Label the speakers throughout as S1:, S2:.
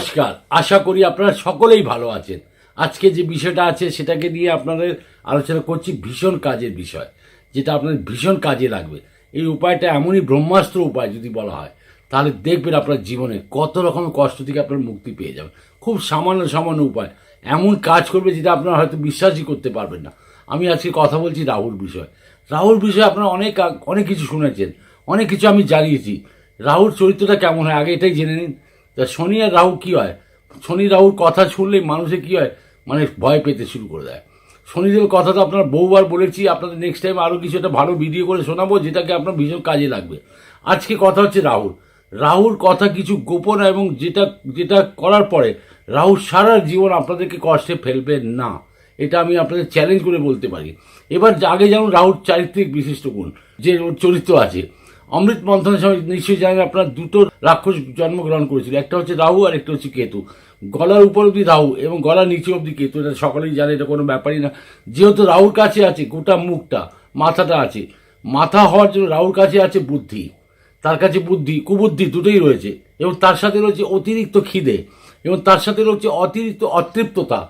S1: নমস্কার। আশা করি আপনারা সকলেই ভালো আছেন। আজকে যে বিষয়টা আছে, সেটাকে নিয়ে আপনাদের আলোচনা করছি ভীষণ কাজের বিষয়, যেটা আপনাদের ভীষণ কাজে লাগবে। এই উপায়টা এমনই ব্রহ্মাস্ত্র উপায় যদি বলা হয়, তাহলে দেখবেন আপনার জীবনে কত রকম কষ্ট থেকে আপনার মুক্তি পেয়ে যাবেন। খুব সামান্য সামান্য উপায়। এমন কাজ করবে যেটা আপনারা হয়তো বিশ্বাসই করতে পারবেন না। আমি আজকে কথা বলছি রাহুর বিষয়। রাহুর বিষয়ে আপনারা অনেক অনেক কিছু শুনেছেন, অনেক কিছু আমি জানিয়েছি। রাহুর চরিত্রটা কেমন হয়, আগে এটাই জেনে নিন। তা শনি আর রাহু কী হয়? শনি রাহুর কথা শুনলেই মানুষে কী হয়? মানে ভয় পেতে শুরু করে দেয়। শনিদেবের কথা তো আপনার বহুবার বলেছি, আপনাদের নেক্সট টাইম আরও কিছু একটা ভালো ভিডিও করে শোনাবো, যেটাকে আপনার ভীষণ কাজে লাগবে। আজকে কথা হচ্ছে রাহুর। রাহুর কথা কিছু গোপন এবং যেটা যেটা করার পরে রাহু সারা জীবন আপনাদেরকে কষ্টে ফেলবে না। এটা আমি আপনাদের চ্যালেঞ্জ করে বলতে পারি। এবার আগে যেমন রাহুর চারিত্রিক বিশিষ্ট গুণ, যে চরিত্র আছে অমৃত মন্থনের সময় নিশ্চয়ই জানেন আপনার দুটো রাক্ষস জন্মগ্রহণ করেছিল। একটা হচ্ছে রাহু আর একটা হচ্ছে কেতু। গলার উপর অব্দি রাহু এবং গলার নিচে অব্দি কেতু, এটা সকলেই জানে, এটা কোনো ব্যাপারই না। যেহেতু রাহুর কাছে আছে, গোটা মুখটা, মাথাটা আছে, মাথা হওয়ার জন্য রাহুর কাছে আছে বুদ্ধি। তার কাছে বুদ্ধি, কুবুদ্ধি দুটোই রয়েছে এবং তার সাথে রয়েছে অতিরিক্ত খিদে এবং তার সাথে রয়েছে অতিরিক্ত অতৃপ্ততা।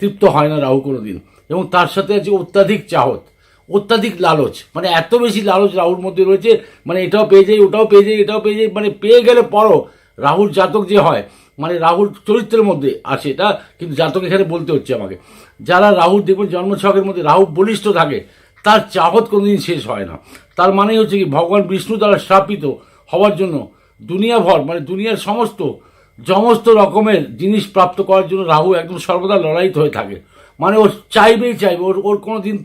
S1: তৃপ্ত হয় না রাহু কোনো দিন এবং তার সাথে আছে অত্যাধিক চাহত। অত্যাধিক লালচ। মানে এত বেশি লালচ রাহুর মধ্যে রয়েছে মানে এটাও পেয়ে যাই ওটাও পেয়ে যাই এটাও পেয়ে যাই মানে পেয়ে গেলে পরও রাহুর জাতক যে হয় মানে রাহুর চরিত্রের মধ্যে আছে এটা, কিন্তু জাতক এখানে বলতে হচ্ছে আমাকে। যারা রাহুর দেখবেন জন্মছকের মধ্যে রাহু বলিষ্ঠ থাকে, তার চাহত কোনোদিন শেষ হয় না। তার মানে হচ্ছে কি, ভগবান বিষ্ণু দ্বারা স্থাপিত হওয়ার জন্য দুনিয়া ভর মানে দুনিয়ার সমস্ত সমস্ত রকমের জিনিস প্রাপ্ত করার জন্য রাহু একদম সর্বদা লড়াইত হয়ে থাকে। মানে ওর চাইবেই চাইবে, ওর ওর কোনো দিন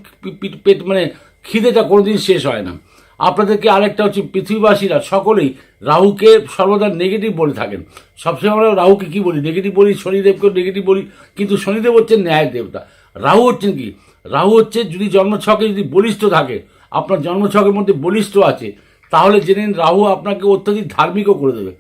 S1: পেট মানে খিদেটা কোনো দিন শেষ হয় না। আপনাদেরকে আরেকটা হচ্ছে পৃথিবীবাসীরা সকলেই রাহুকে সর্বদা নেগেটিভ বলে থাকেন। সবসময় আমরা রাহুকে কি বলি? নেগেটিভ বলি, শনিদেবকেও নেগেটিভ বলি, কিন্তু শনিদেব হচ্ছেন ন্যায় দেবতা। রাহু হচ্ছেন কি? রাহু হচ্ছে যদি জন্মছকে যদি বলিষ্ঠ থাকে, আপনার জন্মছকের মধ্যে বলিষ্ঠ আছে, তাহলে জেনে রাহু আপনাকে অত্যাধিক ধার্মিকও করে দেবে।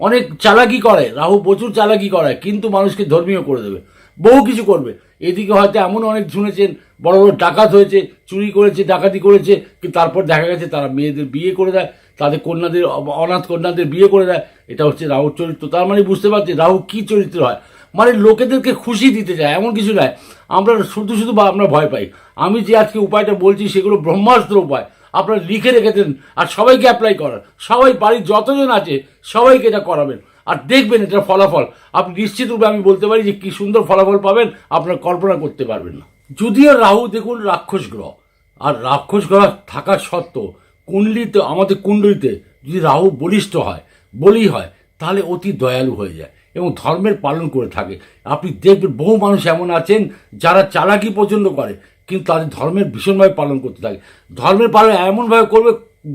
S1: অনেক চালাকি করে, রাহু প্রচুর চালাকি করে, কিন্তু মানুষকে ধর্মীয় করে দেবে। বহু কিছু করবে। এদিকে হয়তো এমন অনেক শুনেছেন, বড় বড় ডাকাত হয়েছে, চুরি করেছে, ডাকাতি করেছে তারপর দেখা গেছে তারা মেয়েদের বিয়ে করে দেয়, তাদের কন্যাদের, অনাথ কন্যাদের বিয়ে করে দেয়, এটা হচ্ছে রাহুর চরিত্র। তার মানে বুঝতে পারছি রাহু কী চরিত্র হয়। মানে লোকেদেরকে খুশি দিতে চায়, এমন কিছু নয়। আমরা শুধু শুধু বা আমরা ভয় পাই। আমি যে আজকে উপায়টা বলছি সেগুলো ব্রহ্মাস্ত্র উপায়। আপনারা লিখে রেখেছেন আর সবাইকে অ্যাপ্লাই করার। সবাই বাড়ির যতজন আছে সবাইকে এটা করাবেন। আর দেখবেন এটা ফলাফল। আপনি নিশ্চিত রূপে আমি বলতে পারি যে কি সুন্দর ফলাফল পাবেন, আপনার কল্পনা করতে পারবেন না। যদিও রাহু, দেখুন, রাক্ষস গ্রহ। আর রাক্ষস গ্রহ থাকা সত্ত্বেও কুণ্ডলিতে, আমাদের কুণ্ডলিতে যদি রাহু বলিষ্ঠ হয়, বলি হয়, তাহলে অতি দয়ালু হয়ে যায় এবং ধর্মের পালন করে থাকে। আপনি দেখবেন বহু মানুষ এমন আছেন, যারা চালাকি পছন্দ করে, কিন্তু তাদের ধর্মের ভীষণভাবে পালন করতে থাকে। ধর্মের পালন এমনভাবে করবে,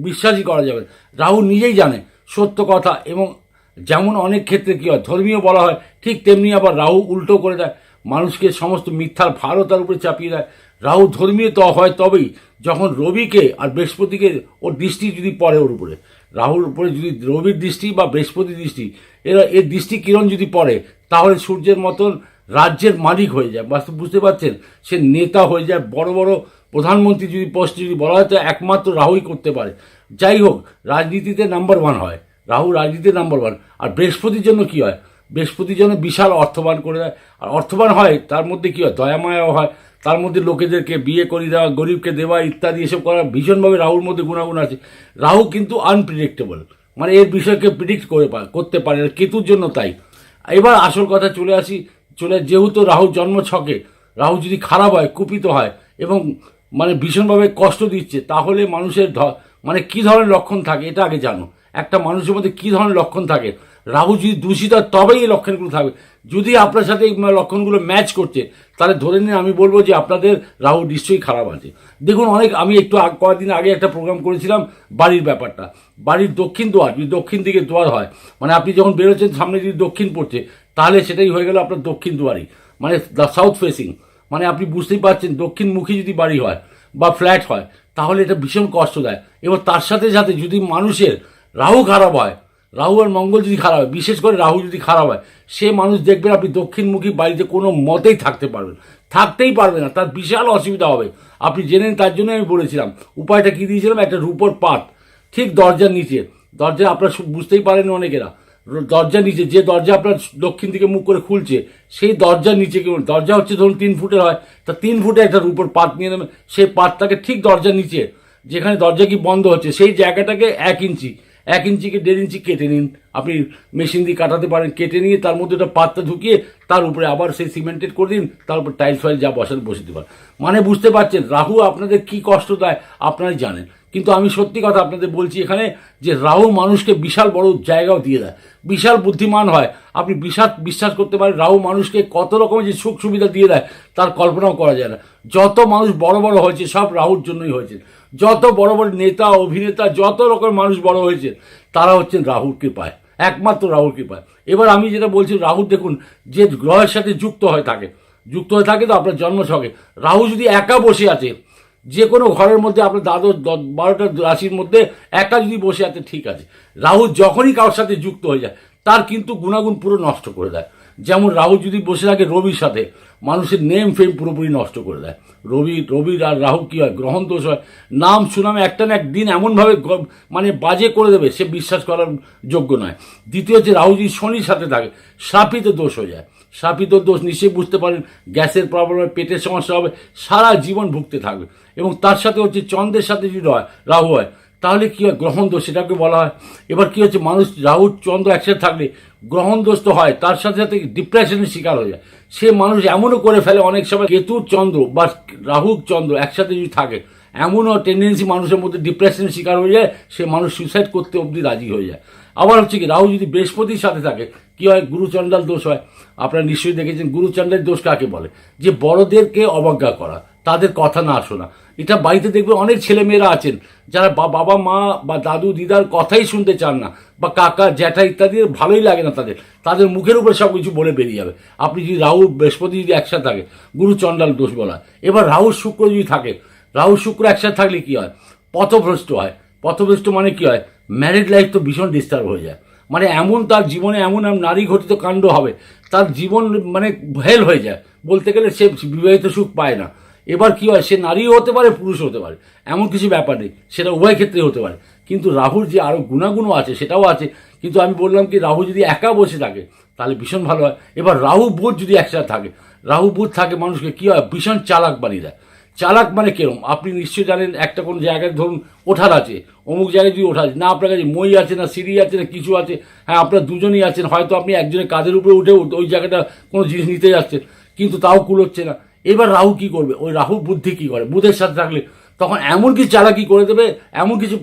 S1: বিশ্বাসই করা যাবে রাহু নিজেই জানে সত্য কথা এবং যেমন অনেক ক্ষেত্রে কী হয়, ধর্মীয় বলা হয়, ঠিক তেমনি আবার রাহু উল্টো করে দেয়। মানুষকে সমস্ত মিথ্যার ভারও তার উপরে চাপিয়ে দেয়। রাহু ধর্মীয় তো হয় তবেই, যখন রবিকে আর বৃহস্পতিকে ওর দৃষ্টি যদি পড়ে ওর উপরে, রাহুর উপরে যদি রবির দৃষ্টি বা বৃহস্পতি দৃষ্টি, এরা এর দৃষ্টি কিরণ যদি পড়ে, তাহলে সূর্যের মতন রাজ্যের মালিক হয়ে যায়। বাস্তব বুঝতে পারছেন? সে নেতা হয়ে যায়। বড় বড় প্রধানমন্ত্রী যদি পোস্ট যদি বলা হয়, তো একমাত্র রাহুই করতে পারে। যাই হোক, রাজনীতিতে নাম্বার ওয়ান হয়। রাহু রাজনীতিতে নাম্বার ওয়ান আর বৃহস্পতির জন্য কি হয়? বৃহস্পতির জন্য বিশাল অর্থবান করে দেয়। আর অর্থবান হয়, তার মধ্যে কি হয়? দয়ামায়াও হয়। তার মধ্যে লোকেদেরকে বিয়ে করিয়ে দেওয়া, গরিবকে দেওয়া ইত্যাদি এসব করা ভীষণভাবে রাহুর মধ্যে গুণাগুণ আছে। রাহু কিন্তু আনপ্রিডিক্টেবল মানে এর বিষয়কে প্রিডিক্ট করে করতে পারে না, কেতুর জন্য তাই। এবার আসল কথা চলে আসি, চলে যেহেতু রাহু জন্ম ছকে, রাহু যদি খারাপ হয়, কুপিত হয়, এবং মানে ভীষণভাবে কষ্ট দিচ্ছে, তাহলে মানুষের মানে কি ধরনের লক্ষণ থাকে, এটা আগে জানো। একটা মানুষের মধ্যে কী ধরনের লক্ষণ থাকে? রাহু যদি দূষিত হয়, তবেই এই লক্ষণগুলো থাকবে। যদি আপনার সাথে এই লক্ষণগুলো ম্যাচ করছে, তাহলে ধরে নিন আমি বলব যে আপনাদের রাহু নিশ্চয়ই খারাপ আছে। দেখুন, অনেক আমি একটু কয়েকদিন আগে একটা প্রোগ্রাম করেছিলাম বাড়ির ব্যাপারটা। বাড়ির দক্ষিণ দুয়ার, যদি দক্ষিণ দিকে দুয়ার হয় মানে আপনি যখন বেরোচ্ছেন, সামনে যদি দক্ষিণ পড়ছে, তাহলে সেটাই হয়ে গেল আপনার দক্ষিণ দুয়ারই মানে দ্য সাউথ ফেসিং মানে আপনি বুঝতেই পারছেন, দক্ষিণমুখী যদি বাড়ি হয় বা ফ্ল্যাট হয়, তাহলে এটা ভীষণ কষ্ট দেয় এবার তার সাথে সাথে যদি মানুষের রাহু খারাপ হয়। রাহু আর মঙ্গল যদি খারাপ হয়, বিশেষ করে রাহু যদি খারাপ হয়, সে মানুষ দেখবেন আপনি দক্ষিণমুখী বাড়িতে কোনো মতেই থাকতে পারবেন থাকতেই পারবে না, তার বিশাল অসুবিধা হবে। আপনি জেনে তার জন্য আমি বলেছিলাম, উপায়টা কি দিয়েছিলাম? একটা রূপোর পাত, ঠিক দরজার নিচে। দরজা আপনারা বুঝতেই পারেন অনেকেরা। দরজা নিচে, যে দরজা আপনার দক্ষিণ দিকে মুখ করে খুলছে, সেই দরজার নিচে কি দরজা হচ্ছে ধরুন তিন ফুটের হয়, তা তিন ফুটে একটা উপর পাত নিয়ে নেবেন। সেই পাতটাকে ঠিক দরজার নিচে, যেখানে দরজা কি বন্ধ হচ্ছে, সেই জায়গাটাকে এক ইঞ্চি। এক ইঞ্চিকে দেড় ইঞ্চি কেটে নিন। আপনি মেশিন দিয়ে কাটাতে পারেন, কেটে নিয়ে তার মধ্যে একটা পাতটা ঢুকিয়ে তার উপরে আবার সেই সিমেন্টেড করে দিন, তার উপর টাইলস ফাইল যা বসাতে বসে দিতে পারেন। মানে বুঝতে পারছেন, রাহু আপনাদের কি কষ্ট দেয় আপনারাই জানেন। কিন্তু আমি সত্যি কথা আপনাদের বলছি এখানে যে রাহু মানুষকে বিশাল বড় জায়গাও দিয়ে দেয়। বিশাল বুদ্ধিমান হয়। আপনি বিশাল বিশ্বাস করতে পারেন, রাহু মানুষকে কত রকমের যে সুখ সুবিধা দিয়ে দেয়, তার কল্পনাও করা যায় না। যত মানুষ বড় বড় হয়েছে, সব রাহুর জন্যই হয়েছে। যত বড় বড় নেতা, অভিনেতা, যত রকম মানুষ বড় হয়েছে, তারা হচ্ছেন রাহুর কৃপায়। একমাত্র রাহুর কৃপায়। এবার আমি যেটা বলছি রাহু দেখুন, যে গ্রহের সাথে যুক্ত হয়ে থাকে, যুক্ত হয়ে থাকে তো আপনার জন্মছকে। রাহু যদি একা বসে আছে, যে কোনো ঘরের মধ্যে আপনার দ্বাদশ বারোটা রাশির মধ্যে একা যদি বসে আছে, ঠিক আছে। রাহু যখনই কারোর সাথে যুক্ত হয়ে যায়, তার কিন্তু গুণাগুণ পুরো নষ্ট করে দেয়। যেমন রাহু যদি বসে থাকে রবির সাথে, মানুষের নেম ফেম পুরোপুরি নষ্ট করে দেয়। রবি, রবির আর রাহু কী হয়? গ্রহণ দোষ হয়। নাম, সুনামে একটা না একদিন এমনভাবে মানে বাজে করে দেবে, সে বিশ্বাস করার যোগ্য নয়। দ্বিতীয় হচ্ছে রাহু যদি শনির সাথে থাকে, সাপিত দোষ হয়ে যায়। সাপিত দোষ, নিশ্চয়ই বুঝতে পারেন, গ্যাসের প্রবলেম হবে, পেটের সমস্যা হবে, সারা জীবন ভুগতে থাকবে। এবং তার সাথে হচ্ছে চন্দ্রের সাথে যদি হয়, রাহু হয় তাহলে কি হয়? গ্রহণ দোষ সেটাকে বলা হয়। এবার কি হচ্ছে? মানুষ রাহু, চন্দ্র একসাথে থাকলে গ্রহণ দোষ তো হয়, তার সাথে সাথে ডিপ্রেশনের শিকার হয়ে যায়। সে মানুষ এমনও করে ফেলে অনেক সময় কেতুর চন্দ্র বা রাহু চন্দ্র একসাথে যদি থাকে, এমনও টেন্ডেন্সি মানুষের মধ্যে ডিপ্রেশনের শিকার হয়ে যায়, সে মানুষ সুইসাইড করতে অবধি রাজি হয়ে যায়। আবার হচ্ছে কি, রাহু যদি বৃহস্পতির সাথে থাকে, কি হয়? গুরুচণ্ডাল দোষ হয়। আপনারা নিশ্চয়ই দেখেছেন গুরুচণ্ডাল দোষ কাকে বলে? যে বড়দেরকে অবজ্ঞা করা, তাদের কথা না শোনা। এটা বাড়িতে দেখবে অনেক ছেলেমেয়েরা আছেন, যারা বাবা, মা বা দাদু, দিদার কথাই শুনতে চান না, বা কাকা, জ্যাঠা ইত্যাদি, ভালোই লাগে না তাদের। তাদের মুখের উপরে সব কিছু বলে বেরিয়ে যাবে। আপনি যদি রাহু, বৃহস্পতি যদি একসাথে থাকে, গুরু চণ্ডাল দোষ বলা। এবার রাহু, শুক্র যদি থাকে, রাহু, শুক্র একসাথে থাকলে কি হয়? পথভ্রষ্ট হয়। পথভ্রষ্ট মানে কি হয়? ম্যারিড লাইফ তো ভীষণ ডিস্টার্ব হয়ে যায়। মানে এমন তার জীবনে এমন এমন নারী ঘটিত কাণ্ড হবে, তার জীবন মানে হেল হয়ে যায়। বলতে গেলে সে বিবাহিত সুখ পায় না। এবার কি হয়, সে নারীও হতে পারে পুরুষ হতে পারে। এমন কিছু ব্যাপার নেই, সেটা উভয় ক্ষেত্রে হতে পারে। কিন্তু রাহুর যে আরও গুণাগুণও আছে, সেটাও আছে। কিন্তু আমি বললাম কি, রাহু যদি একা বসে থাকে, তাহলে ভীষণ ভালো হয়। এবার রাহু বুধ যদি একসাথে থাকে, রাহু বুধ থাকে মানুষকে, কি হয়? ভীষণ চালাক বানিয়ে দেয়। চালাক মানে কেরম আপনি নিশ্চয়ই জানেন, একটা কোনো জায়গায় ধরুন ওঠার আছে, অমুক জায়গায় যদি ওঠা আছে, না আপনার কাছে মই আছে, না সিঁড়ি আছে, না কিছু আছে হ্যাঁ আপনার দুজনই আছেন, হয়তো আপনি একজনের কাঁধের উপরে উঠে ওই জায়গাটা কোনো জিনিস নিতে যাচ্ছেন, কিন্তু তাও কুলোচ্ছে না। এবার রাহু কি করবে? ওই রাহু বুদ্ধি কি করে? বুধের সাথে থাকলে তখন এমন কিছু চালাকি করে দেবে, এমন কিছু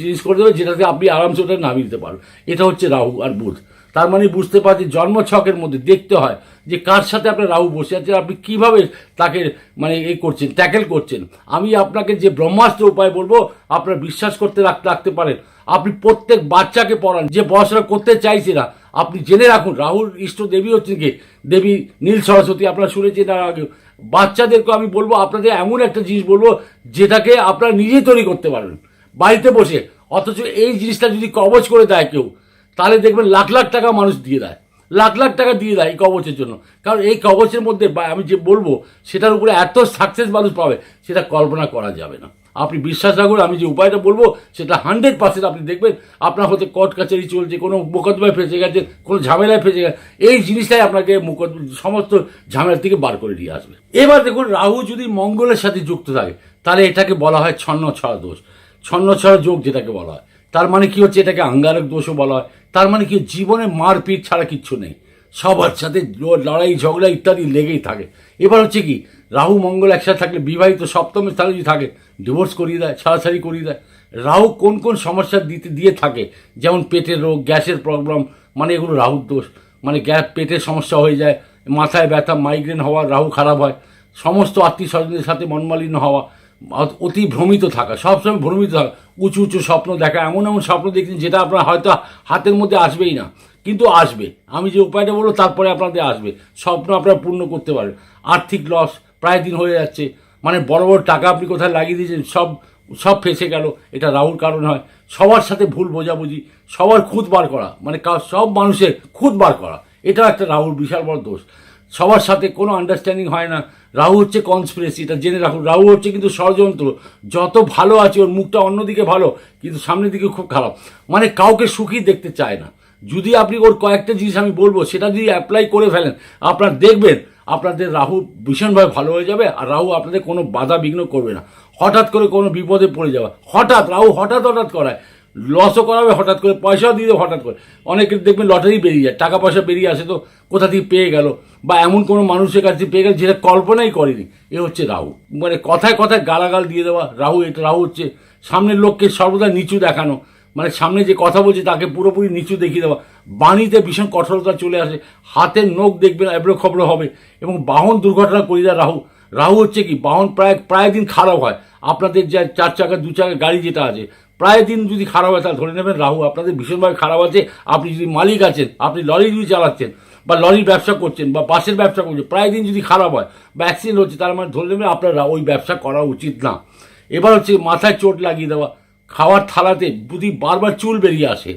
S1: জিনিস করে দেবে যেটাতে আপনি আরামসে ওটা নামিয়ে দিতে পারবেন। এটা হচ্ছে রাহু আর বুধ। তার মানে বুঝতে পারছি জন্ম ছকের মধ্যে দেখতে হয় যে কার সাথে আপনার রাহু বসে আছে, আপনি কীভাবে তাকে মানে এই করছেন ট্যাকেল করছেন। আমি আপনাকে যে ব্রহ্মাস্ত্র উপায় বলব, আপনার বিশ্বাস করতে রাখতে রাখতে পারেন। আপনি প্রত্যেক বাচ্চাকে পড়ান, যে বয়সরা করতে চাইছে না, আপনি জেনে রাখুন রাহুল ইষ্ট দেবী হচ্ছেন কি? দেবী নীল সরস্বতী, আপনারা শুনেছেন আগে বাচ্চাদেরকে আমি বলব, আপনাদের এমন একটা জিনিস বলব, যেটাকে আপনারা নিজেই তৈরি করতে পারবেন বাড়িতে বসে। অথচ এই জিনিসটা যদি কবচ করে দেয় কেউ, তাহলে দেখবেন লাখ লাখ টাকা মানুষ দিয়ে দেয়। লাখ লাখ টাকা দিয়ে দেয় এই কবচের জন্য। কারণ এই কবচের মধ্যে আমি যে বলব, সেটার উপরে এত সাকসেস মানুষ পাবে, সেটা কল্পনা করা যাবে না। আপনি বিশ্বাস রাখুন আমি যে উপায়টা বলব, সেটা হান্ড্রেড পার্সেন্ট আপনি দেখবেন। আপনার হতে কোর্ট কাছারি চলছে, কোনো মোকদ্দমায় ফেসে গেছে, কোনো ঝামেলায় ফেসে গেছে, এই জিনিসটাই আপনাকে মুকদ্দ, সমস্ত ঝামেলা থেকে বার করে দিয়ে আসবে। এবার দেখুন, রাহু যদি মঙ্গলের সাথে যুক্ত থাকে, তাহলে এটাকে বলা হয় ছন্ন ছড়া দোষ। ছন্ন ছড়া যোগ যেটাকে বলা হয়, তার মানে কি হচ্ছে? এটাকে আঙ্গারক দোষও বলা হয়। তার মানে কি জীবনে মারপিট ছাড়া কিচ্ছু নেই। সবার সাথে লড়াই, ঝগড়া ইত্যাদি লেগেই থাকে। এবার হচ্ছে কি, রাহু, মঙ্গল একসাথে থাকলে, বিবাহিত সপ্তমের স্থানে যদি থাকে ডিভোর্স করিয়ে দেয়, ছাড়াছাড়ি করিয়ে দেয়, রাহু কোন কোন সমস্যা দিতে, দিয়ে থাকে, যেমন পেটের রোগ, গ্যাসের প্রবলেম মানে এগুলো রাহুর দোষ মানে গ্যাস পেটের সমস্যা হয়ে যায়, মাথায় ব্যথা মাইগ্রেন হওয়া, রাহু খারাপ হয়, সমস্ত আত্মীয় স্বজনদের সাথে মনমালিন্য হওয়া অতি ভ্রমিত থাকা, সবসময় ভ্রমিত থাকা, উঁচু উঁচু স্বপ্ন দেখা, এমন এমন স্বপ্ন দেখছেন যেটা আপনার হয়তো হাতের মধ্যে আসবেই না। কিন্তু আসবে। আমি যে উপায়টা বলব, তারপরে আপনাদের আসবে। স্বপ্ন আপনারা পূর্ণ করতে পারেন আর্থিক লস প্রায় দিন হয়ে যাচ্ছে। মানে বড় বড় টাকা আপনি কোথায় লাগিয়ে দিয়েছেন, সব সব ফেসে গেল। এটা রাহুর কারণ হয়। সবার সাথে ভুল বোঝাবুঝি, সবার খুঁত বার করা। মানে সব মানুষের খুঁত বার করা। এটা একটা রাহুর বিশাল বড় দোষ। সবার সাথে কোনো আন্ডারস্ট্যান্ডিং হয় না। রাহু হচ্ছে কনস্পিরেসি এটা জেনে রাখুন। রাহু হচ্ছে কিন্তু ষড়যন্ত্র। যত ভালো আছে, ওর মুখটা অন্যদিকে ভালো, কিন্তু সামনের দিকে খুব খারাপ। মানে কাউকে সুখী দেখতে চায় না। যদি আপনি ওর কয়েকটা জিনিস আমি বলব, সেটা যদি অ্যাপ্লাই করে ফেলেন, আপনার দেখবেন আপনাদের রাহু ভীষণভাবে ভালো হয়ে যাবে আর রাহু আপনাদের কোনো বাধা বিঘ্ন করবে না। হঠাৎ করে কোনো বিপদে পড়ে যাওয়া। হঠাৎ, রাহু হঠাৎ হঠাৎ করায়। লসও করাবে, হঠাৎ করে পয়সাও দিয়ে দেবে হঠাৎ করে। অনেকের দেখবেন লটারি বেরিয়ে যায়, টাকা পয়সা বেরিয়ে আসে তো কোথা থেকে পেয়ে গেল? বা এমন কোনো মানুষের কাছে পেয়ে গেল যেটা কল্পনাই করেনি। এ হচ্ছে রাহু। মানে কথায় কথায় গালাগাল দিয়ে দেওয়া। রাহু, এটা রাহু হচ্ছে সামনের লোককে সর্বদা নিচু দেখানো। মানে সামনে যে কথা বলছে তাকে পুরোপুরি নিচু দেখিয়ে দেওয়া। বাণীতে ভীষণ কঠোরতা চলে আসে। হাতের নখ দেখবেন এবড়ো খবড়ো হবে। এবং বাহন দুর্ঘটনা করি দেয় রাহু রাহু হচ্ছে কি? বাহন প্রায় প্রায় দিন খারাপ হয়। আপনাদের যা চার চাকা, দু চাকা গাড়ি যেটা আছে, প্রায় দিন যদি খারাপ হয়, তাহলে ধরে নেবেন রাহু আপনাদের ভীষণভাবে খারাপ আছে। আপনি যদি মালিক আছেন, আপনি লরি যদি চালাচ্ছেন বা লরির ব্যবসা করছেন বা বাসের ব্যবসা করছেন, প্রায় দিন যদি খারাপ হয় বা অ্যাক্সিডেন্ট হচ্ছে, তার মানে ধরে নেবেন আপনার ওই ব্যবসা করা উচিত না। এবার হচ্ছে মাথায় চোট লাগিয়ে দেওয়া। খাওয়ার থালাতে যদি বারবার চুল বেরিয়ে আসে।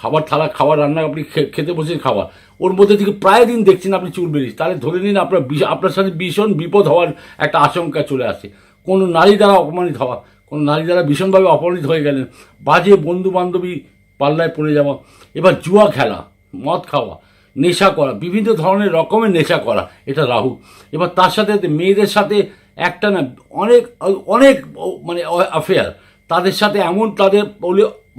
S1: খাবার থালা, খাবার রান্না, আপনি খেতে বসেন খাবার। ওর মধ্যে থেকে প্রায় দিন দেখছেন আপনি চুল বেরিয়েছে তাহলে ধরে নিন আপনার আপনার সাথে ভীষণ বিপদ হওয়ার একটা আশঙ্কা চলে আসে। কোনো নারী দ্বারা অপমানিত হওয়া, কোনো নারী দ্বারা ভীষণভাবে অপমানিত হয়ে গেলেন, বাজে বন্ধু বান্ধবী পাল্লায় পড়ে যাওয়া, এবার জুয়া খেলা, মদ খাওয়া, নেশা করা, বিভিন্ন ধরনের রকমের নেশা করা, এটা রাহু। এবার তার সাথে, মেয়েদের সাথে একটা না, অনেক অনেক মানে অ্যাফেয়ার তাদের সাথে এমন তাদের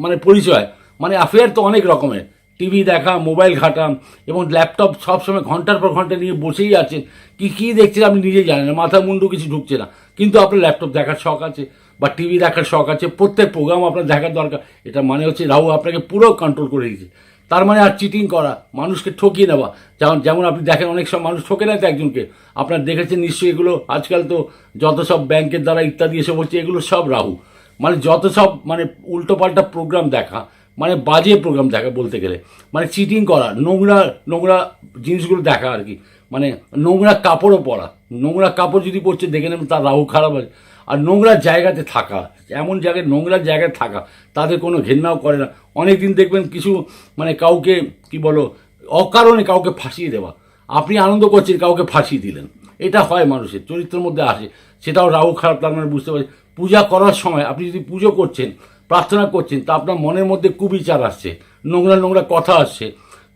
S1: মানে পরিচয় মানে অ্যাফেয়ার তো অনেক রকমের। টিভি দেখা মোবাইল ঘাটা, এবং ল্যাপটপ সবসময় ঘণ্টার পর ঘণ্টা নিয়ে বসেই আছেন। কি, কী দেখছেন আপনি নিজেই জানেন না, মাথা মুন্ডু কিছু ঢুকছে না। কিন্তু আপনার ল্যাপটপ দেখার শখ আছে, বা টিভি দেখার শখ আছে, প্রত্যেক প্রোগ্রাম আপনার দেখার দরকার। এটা মানে হচ্ছে রাহু আপনাকে পুরো কন্ট্রোল করে দিয়েছে। তার মানে আর চিটিং করা, মানুষকে ঠকিয়ে নেওয়া। যেমন যেমন আপনি দেখেন অনেক সব মানুষ ঠকে নেয় তো একজনকে। আপনার দেখেছেন নিশ্চয়ই এগুলো আজকাল তো যত সব ব্যাংকের দ্বারা ইত্যাদি এসব হচ্ছে, এগুলো সব রাহু। মানে যত সব মানে উল্টোপাল্টা প্রোগ্রাম দেখা মানে বাজে প্রোগ্রাম দেখা বলতে গেলে। মানে চিটিং করা, নোংরা নোংরা জিনিসগুলো দেখা আর কি। মানে নোংরা কাপড়ও পরা, নোংরা কাপড় যদি পরছে দেখে নেবেন তার রাহু খারাপ আছে। আর নোংরা জায়গাতে থাকা, এমন জায়গায় নোংরা জায়গায় থাকা, তাদের কোনো ঘেন্নাও করে না। অনেক দিন দেখবেন কিছু মানে কাউকে, কি বলো, অকারণে কাউকে ফাঁসিয়ে দেওয়া। আপনি আনন্দ করছেন, কাউকে ফাঁসিয়ে দিলেন। এটা হয় মানুষের, চরিত্রের মধ্যে আসে। সেটাও রাহু খারাপ, তার মানে বুঝতে পারছি। পূজা করার সময় আপনি যদি পুজো করছেন, প্রার্থনা করছেন, তা আপনার মনের মধ্যে কুবিচার আসছে, নোংরা নোংরা কথা আসছে,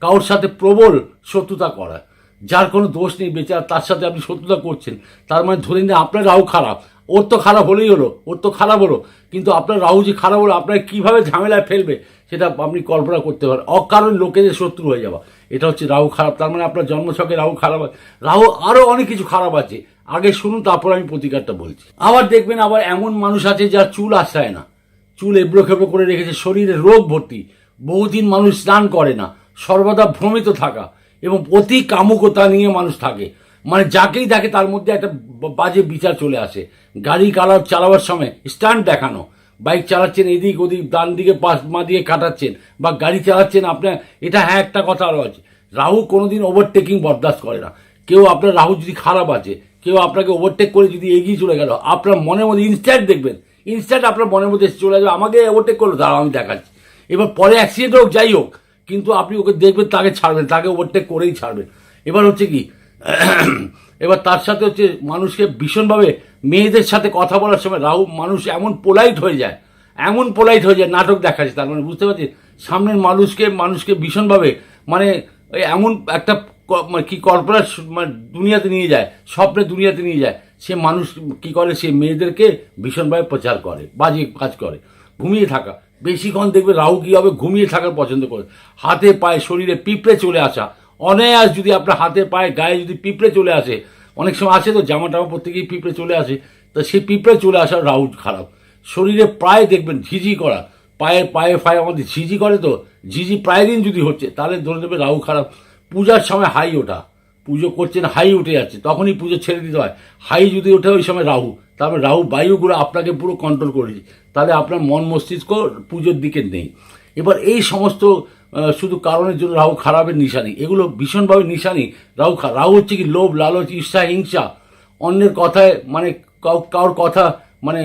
S1: কারোর সাথে প্রবল শত্রুতা করা, যার কোনো দোষ নেই বেচারা, তার সাথে আপনি শত্রুতা করছেন, তার মানে ধরে নিন আপনার রাহু খারাপ, ওর তো খারাপ হলেই হলো, ওর তো খারাপ হলো, কিন্তু আপনার রাহু যে খারাপ হলো আপনার কীভাবে ঝামেলায় ফেলবে, সেটা আপনি কল্পনা করতে পারেন, অকারণ লোকেদের শত্রু হয়ে যাওয়া, এটা হচ্ছে রাহু খারাপ, তার মানে আপনার জন্মছকে রাহু খারাপ, রাহু আরও অনেক কিছু খারাপ আছে আগে শুনুন, তারপর আমি প্রতিকারটা বলছি। আবার দেখবেন আবার এমন মানুষ আছে যার চুল আসায় না। চুল এবড়ো খেবড়ো করে রেখেছে, শরীরে রোগ ভর্তি। বহুদিন মানুষ স্নান করে না, সর্বদা ভ্রমিত থাকা এবং অতি কামুকতা নিয়ে মানুষ থাকে। মানে যাকেই দেখে তার মধ্যে একটা বাজে বিচার চলে আসে। গাড়ি কালার চালাবার সময় স্ট্যান্ড দেখানো। বাইক চালাচ্ছেন, এদিক ওদিক, ডান দিকে পাশ মা দিয়ে কাটাচ্ছেন বা গাড়ি চালাচ্ছেন, আপনার, এটা হ্যাঁ একটা কথা আছে রাহু কোনোদিন ওভারটেকিং বরদাস্ত করে না। কেউ আপনার রাহু যদি খারাপ আছে কেউ আপনাকে ওভারটেক করে যদি এগিয়ে চলে গেল, আপনার মনের মধ্যে ইনস্ট্যান্ট দেখবেন ইনস্ট্যান্ট আপনার মনের মধ্যে চলে যাবে, আমাকে ওভারটেক করল, দাঁড়াও আমি দেখাচ্ছি। এবার পরে অ্যাক্সিডেন্ট হোক, যাই হোক, কিন্তু আপনি ওকে দেখবেন, তাকে ছাড়বেন, তাকে ওভারটেক করেই ছাড়বেন। এবার হচ্ছে কি, এবার তার সাথে হচ্ছে মানুষকে ভীষণভাবে মেয়েদের সাথে কথা বলার সময় রাহু, মানুষ এমন পোলাইট হয়ে যায়, এমন পোলাইট হয়ে যায়, নাটক দেখাচ্ছে, তার মানে বুঝতে পারছি সামনের মানুষকে মানুষকে ভীষণভাবে মানে এমন একটা মানে কি কর্পোরেট মানে দুনিয়াতে নিয়ে যায়, স্বপ্নে দুনিয়াতে নিয়ে যায়, সে মানুষ কি করে, সে মেয়েদেরকে ভীষণভাবে প্রচার করে, বাজে কাজ করে, ঘুমিয়ে থাকা বেশিক্ষণ দেখবে রাহু কী হবে, ঘুমিয়ে থাকার পছন্দ করে, হাতে পায়ে শরীরে পিঁপড়ে চলে আসা, অনায়াস যদি আপনার হাতে পায়ে গায়ে যদি পিঁপড়ে চলে আসে, অনেক সময় আসে তো জামা টামা পরতে গিয়ে পিঁপড়ে চলে আসে, তা সেই পিঁপড়ে চলে আসা রাহু খারাপ, শরীরে প্রায় দেখবেন ঝিঝি করা, পায়ে পায়ে ফায়ে আমাদের ঝিঝি করে তো, ঝিঝি প্রায় দিন যদি হচ্ছে, তাহলে ধরে নেবে রাহু খারাপ পূজার সময় হাই ওঠা। পুজো করছেন, হাই উঠে যাচ্ছে। তখনই পুজো ছেড়ে দিতে হয়। হাই যদি ওঠে ওই সময় রাহু। তারপরে রাহু বায়ুগুলো আপনাকে পুরো কন্ট্রোল করে দিচ্ছে। তাহলে আপনার মন মস্তিষ্ক পুজোর দিকে নেই। এবার এই সমস্ত শুধু কারণের জন্য রাহু খারাপের নিশানি। এগুলো ভীষণভাবে নিশানি। রাহু রাহু হচ্ছে কি লোভ, লালচ, ঈর্ষা, হিংসা। অন্যের কথায় মানে কারোর কথা মানে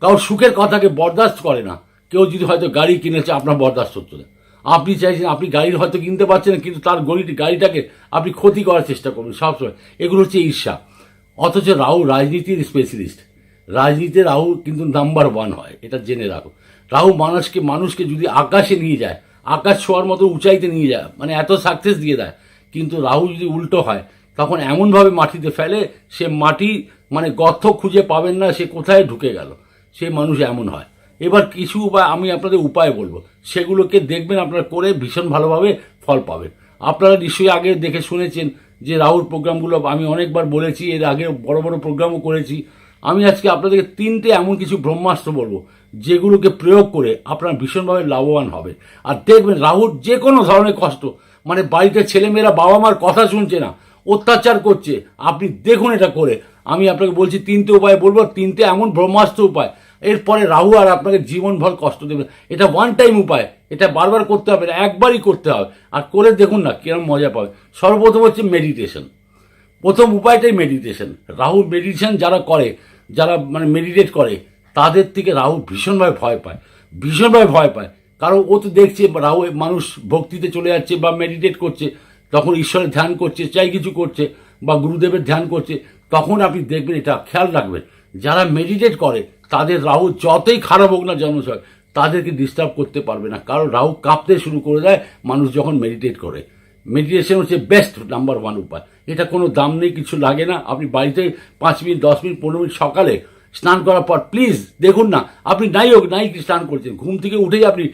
S1: কারোর সুখের কথাকে বরদাস্ত করে না। কেউ যদি হয়তো গাড়ি কিনেছে, আপনার বরদাস্ত না। আপনি চাইছেন, আপনি গাড়ি হয়তো কিনতে পারছেন কিন্তু তার গড়িটি, গাড়িটাকে আপনি ক্ষতি করার চেষ্টা করবেন সবসময়। এগুলো হচ্ছে ঈর্ষা। অথচ রাহু রাজনীতির স্পেশালিস্ট রাজনীতিতে রাহু কিন্তু নাম্বার ওয়ান হয়, এটা জেনে রাখো। রাহু মানুষকে মানুষকে যদি আকাশে নিয়ে যায়, আকাশ ছোঁয়ার মতো উঁচাইতে নিয়ে যায় মানে এত সাকসেস দিয়ে দেয়, কিন্তু রাহু যদি উল্টো হয়, তখন এমনভাবে মাটিতে ফেলে, সে মাটি মানে গর্ত খুঁজে পাবেন না, সে কোথায় ঢুকে গেল। সে মানুষ এমন হয়। এবার কিছু উপায় আমি আপনাদের উপায় বলব। সেগুলোকে দেখবেন, আপনারা করে ভীষণ ভালোভাবে ফল পাবেন। আপনারা নিশ্চয়ই আগে দেখে শুনেছেন যে রাহুর প্রোগ্রামগুলো আমি অনেকবার বলেছি, এর আগে বড় বড় প্রোগ্রামও করেছি। আমি আজকে আপনাদেরকে তিনটে এমন কিছু ব্রহ্মাস্ত্র বলব, যেগুলোকে প্রয়োগ করে আপনারা ভীষণভাবে লাভবান হবে। আর দেখবেন রাহুর যে কোনো ধরনের কষ্ট মানে বাড়িতে ছেলেমেয়েরা বাবা মার কথা শুনছে না, অত্যাচার করছে, আপনি দেখুন এটা করে। আমি আপনাকে বলছি, তিনটে উপায় বলব, তিনটে এমন ব্রহ্মাস্ত্র উপায় এরপরে রাহু আর আপনাকে জীবনভর কষ্ট দেবে। এটা ওয়ান টাইম উপায়। এটা বারবার করতে হবে না একবারই করতে হবে। আর করে দেখুন না, কিরম মজা পাবে। সর্বপ্রথম হচ্ছে মেডিটেশন প্রথম উপায়টাই মেডিটেশন রাহু মেডিটেশন যারা করে, যারা মানে মেডিটেট করে, তাদের থেকে রাহু ভীষণভাবে ভয় পায়। ভীষণভাবে ভয় পায়। কারণ ও তো দেখছে, রাহু মানুষ ভক্তিতে চলে যাচ্ছে বা মেডিটেট করছে, তখন ঈশ্বরের ধ্যান করছে, চাই কিছু করছে বা গুরুদেবের ধ্যান করছে, তখন আপনি দেখবেন এটা খেয়াল রাখবেন। যারা মেডিটেট করে তাদের রাহু যতই খারাপ হোক না জন্মছয় তাদেরকে ডিস্টার্ব করতে পারবে না। কারণ রাহু কাঁপতে শুরু করে দেয়, মানুষ যখন মেডিটেট করে। মেডিটেশন হচ্ছে বেস্ট নাম্বার ওয়ান উপায়। এটা কোনো দাম নেই, কিছু লাগে না। আপনি বাড়িতে পাঁচ মিনিট, দশ মিনিট, পনেরো মিনিট সকালে স্নান করার পর প্লিজ দেখুন না, আপনি নাই হোক, নাই কি স্নান করছেন। ঘুম থেকে উঠেই আপনি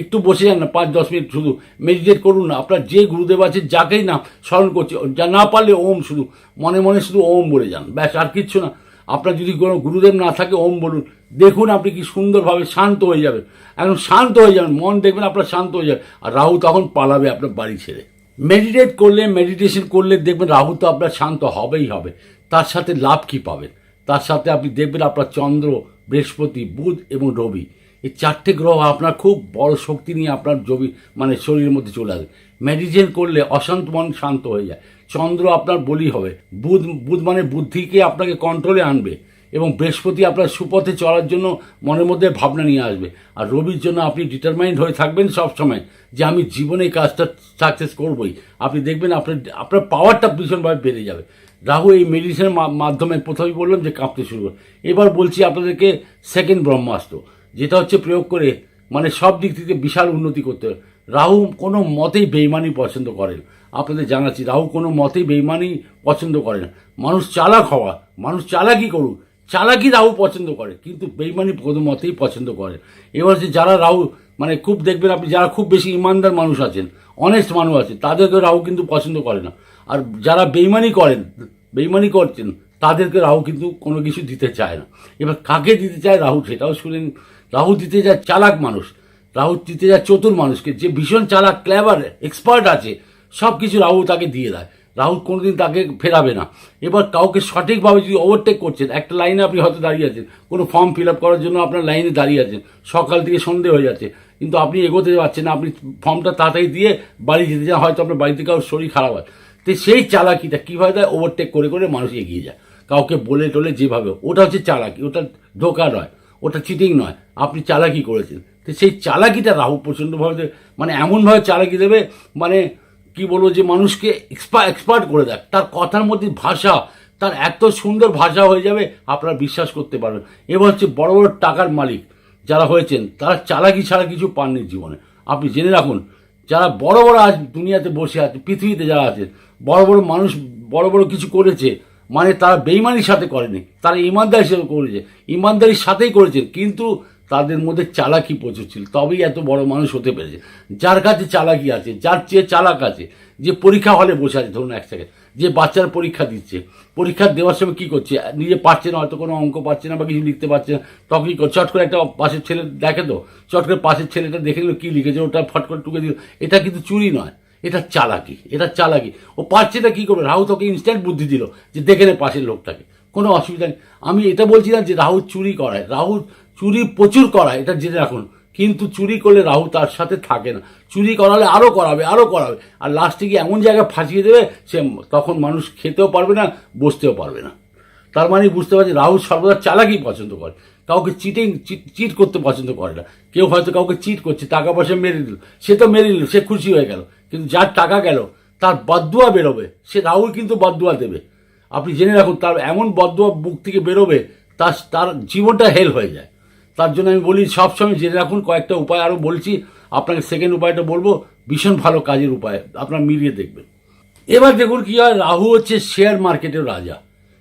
S1: একটু বসে যান না, পাঁচ, দশ মিনিট শুধু মেডিটেট করুন না। আপনার যে গুরুদেব আছে যাকেই না স্মরণ করছে, যা না পারলে ওম শুধু, মনে মনে শুধু ওম বলে যান। ব্যাস, আর কিচ্ছু না। আপনার যদি কোনো গুরুদেব না থাকে, ওম বলুন। দেখুন আপনি কি সুন্দরভাবে শান্ত হয়ে যাবেন। এখন শান্ত হয়ে যাবেন, মন দেখবেন আপনার শান্ত হয়ে যাবে আর রাহু তখন পালাবে আপনার বাড়ি ছেড়ে। মেডিটেট করলে মেডিটেশন করলে দেখবেন রাহু তো আপনার শান্ত হবেই হবে। তার সাথে লাভ কি পাবেন? তার সাথে আপনি দেখবেন আপনার চন্দ্র, বৃহস্পতি, বুধ এবং রবি। এই চারটে গ্রহ আপনার খুব বড় শক্তি নিয়ে আপনার জমি মানে শরীরের মধ্যে চলে আসবে। মেডিটেশন করলে অশান্ত মন শান্ত হয়ে যায়। চন্দ্র আপনার বলি হবে। বুধ বুধ মানে বুদ্ধিকে আপনাকে কন্ট্রোলে আনবে এবং বৃহস্পতি আপনার সুপথে চলার জন্য মনের মধ্যে ভাবনা নিয়ে আসবে। আর রবির জন্য আপনি ডিটারমাইন্ড হয়ে থাকবেন সব সময় যে আমি জীবনে কাজটা সাকসেস করবই। আপনি দেখবেন আপনার আপনার পাওয়ারটা ভীষণভাবে বেড়ে যাবে। রাহু এই মেডিসিনের মাধ্যমে প্রথমেই বললাম যে কাঁপতে শুরু করে। এবার বলছি আপনাদেরকে সেকেন্ড ব্রহ্মাস্ত্র, যেটা হচ্ছে প্রয়োগ করে মানে সব দিক থেকে বিশাল উন্নতি করতে হবে। রাহু কোনো মতেই বেইমানি পছন্দ করে না। আপনাদের জানাচ্ছি, রাহু কোনো মতেই বেইমানি পছন্দ করে না। মানুষ চালাক হওয়া, মানুষ চালাকি করুক, চালাকি রাহু পছন্দ করে, কিন্তু বেইমানি কোনো মতেই পছন্দ করে এবার হচ্ছে যারা রাহু মানে খুব দেখবেন আপনি, যারা খুব বেশি ইমানদার মানুষ আছেন অনেস্ট মানুষ আছে তাদেরকে রাহু কিন্তু পছন্দ করে না। আর যারা বেইমানি করেন, বেইমানি করছেন, তাদেরকে রাহু কিন্তু কোনো কিছু দিতে চায় না। এবার কাকে দিতে চায় রাহু, সেটাও শুনেন। রাহু দিতে যায় চালাক মানুষ, রাহু দিতে যায় চতুর মানুষকে। যে ভীষণ চালাক, ক্লেভার, এক্সপার্ট আছে সব কিছু রাহু তাকে দিয়ে দেয়। রাহু কোনোদিন তাকে ফেরাবে না। এবার কাউকে সঠিকভাবে যদি ওভারটেক করছেন, একটা লাইনে আপনি হয়তো দাঁড়িয়ে আছেন, কোনো ফর্ম ফিল আপ করার জন্য আপনার লাইনে দাঁড়িয়ে আছেন, সকাল থেকে সন্ধে হয়ে যাচ্ছে, কিন্তু আপনি এগোতে পারছেন না, আপনি ফর্মটা তাড়াতাড়ি দিয়ে বাড়ি যেতে চান, হয়তো আপনার বাড়িতে কারোর শরীর খারাপ হয়। তো সেই চালাকিটা কীভাবে দেয় ওভারটেক করে করে মানুষ এগিয়ে যায়? কাউকে বলে টলে যেভাবে, ওটা হচ্ছে চালাকি, ওটা ধোকা নয়, ওটা চিটিং নয়, আপনি চালাকি করেছেন। তো সেই চালাকিটা রাহু প্রচণ্ডভাবে মানে এমনভাবে চালাকি দেবে মানে কি বলব যে মানুষকে এক্সপা এক্সপার্ট করে দেয় তার কথার মধ্যে ভাষা, তার এত সুন্দর ভাষা হয়ে যাবে, আপনারা বিশ্বাস করতে পারবেন। এবার হচ্ছে বড় বড় টাকার মালিক যারা হয়েছেন, তারা চালাকি ছাড়া কিছু পাননি জীবনে। আপনি জেনে রাখুন, যারা বড় বড় আজ দুনিয়াতে বসে আছে, পৃথিবীতে যারা আছে, বড় বড় মানুষ, বড় বড় কিছু করেছে মানে তারা বেইমানির সাথে করেনি, তারা ইমানদার হিসেবে করেছে, ইমানদারির সাথেই করেছে, কিন্তু তাদের মধ্যে চালাকি প্রচুর ছিল, তবেই এত বড় মানুষ হতে পেরেছে। যার কাছে চালাকি আছে, যার চেয়ে চালাক আছে, যে পরীক্ষা হলে বসে আছে, ধরুন এক সেকেন্ড যে বাচ্চারা পরীক্ষা দিচ্ছে, পরীক্ষা দেওয়ার সময় কী করছে? নিজে পারছে না, হয়তো কোনো অঙ্ক পাচ্ছে না বা কিছু লিখতে পারছে না, তখন কী করছে? চট করে একটা পাশের ছেলে দেখে তো, চট করে পাশের ছেলেটা দেখে নিল, কী লিখেছে, ওটা ফট করে টুকে দিল। এটা কিন্তু চুরি নয়, এটা চালাকি এটা চালাকি। ও পারছে না কী করবে? রাহু তোকে ইনস্ট্যান্ট বুদ্ধি দিল যে দেখে নে পাশের লোকটাকে, কোনো অসুবিধা নেই। আমি এটা বলছি না যে রাহু চুরি করায় রাহু চুরি প্রচুর করায়, এটা জেনে রাখুন। কিন্তু চুরি করলে রাহু তার সাথে থাকে না। চুরি করালে আরও করাবে আরও করাবে। আর লাস্টে গিয়ে এমন জায়গায় ফাঁসিয়ে দেবে, সে তখন মানুষ খেতেও পারবে না, বসতেও পারবে না। তার মানে বুঝতে পারছি, রাহু সর্বদা চালাকি পছন্দ করে। কাউকে চিটিং চিট করতে পছন্দ করে না। কেউ হয়তো কাউকে চিট করছে, টাকা পয়সা মেরে দিল, সে তো মেরে নিল সে খুশি হয়ে গেল। কিন্তু যার টাকা গেল, তার বদুয়া বেরোবে। সে রাহুল কিন্তু বদুয়া দেবে। আপনি জেনে রাখুন, তার এমন বদুয়া বুক থেকে বেরোবে, তার তার জীবনটা হেল হয়ে যায়। তার জন্য আমি বলি, সবসময় জেনে রাখুন, কয়েকটা উপায় আরও বলছি। আপনাকে সেকেন্ড উপায়টা বলব, ভীষণ ভালো কাজের উপায়, আপনার মিলিয়ে দেখবেন। এবার দেখুন কি হয়, রাহু হচ্ছে শেয়ার মার্কেটের রাজা।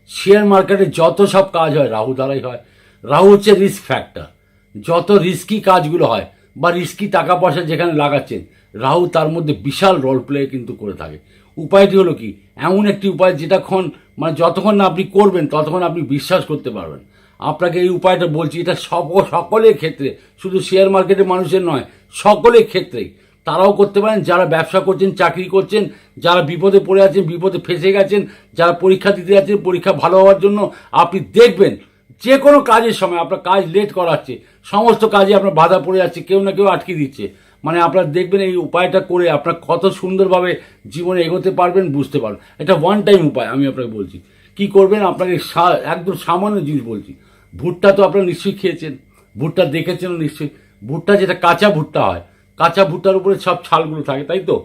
S1: শেয়ার মার্কেটে যত সব কাজ হয়, রাহু দ্বারাই হয়। রাহু হচ্ছে রিস্ক ফ্যাক্টর যত রিস্কি কাজগুলো হয়, বা রিস্কি টাকা পয়সা যেখানে লাগাচ্ছেন, রাহু তার মধ্যে বিশাল রোল প্লে কিন্তু করে থাকে। উপায়টি হলো কি, এমন একটি উপায় যেটাক্ষণ মানে যতক্ষণ না আপনি করবেন, ততক্ষণ আপনি বিশ্বাস করতে পারবেন। আপনাকে এই উপায়টা বলছি, এটা সব সকলের ক্ষেত্রে, শুধু শেয়ার মার্কেটের মানুষের নয়, সকলের ক্ষেত্রেই। তারাও করতে পারেন, যারা ব্যবসা করছেন, চাকরি করছেন, যারা বিপদে পড়ে আছেন, বিপদে ফেসে গেছেন, যারা পরীক্ষা দিতে যাচ্ছেন, পরীক্ষা ভালো হওয়ার জন্য আপনি দেখবেন, যে কোনো কাজের সময় আপনার কাজ লেট করাচ্ছে, সমস্ত কাজে আপনার বাধা পড়ে যাচ্ছে, কেউ না কেউ আটকে দিচ্ছে। মানে আপনারা দেখবেন এই উপায়টা করে আপনার কত সুন্দরভাবে জীবনে এগোতে পারবেন, বুঝতে পারবেন। এটা ওয়ান টাইম উপায়, আমি আপনাকে বলছি। কি করবেন? আপনাকে একদম সামান্য জিনিস বলছি। ভুট্টা তো আপনারা নিশ্চয়ই খেয়েছেন। ভুট্টা দেখেছেন নিশ্চয়ই। ভুট্টা যেটা কাঁচা ভুট্টা হয়, কাঁচা ভুট্টার উপরে সব ছালগুলো থাকে, তাই তো?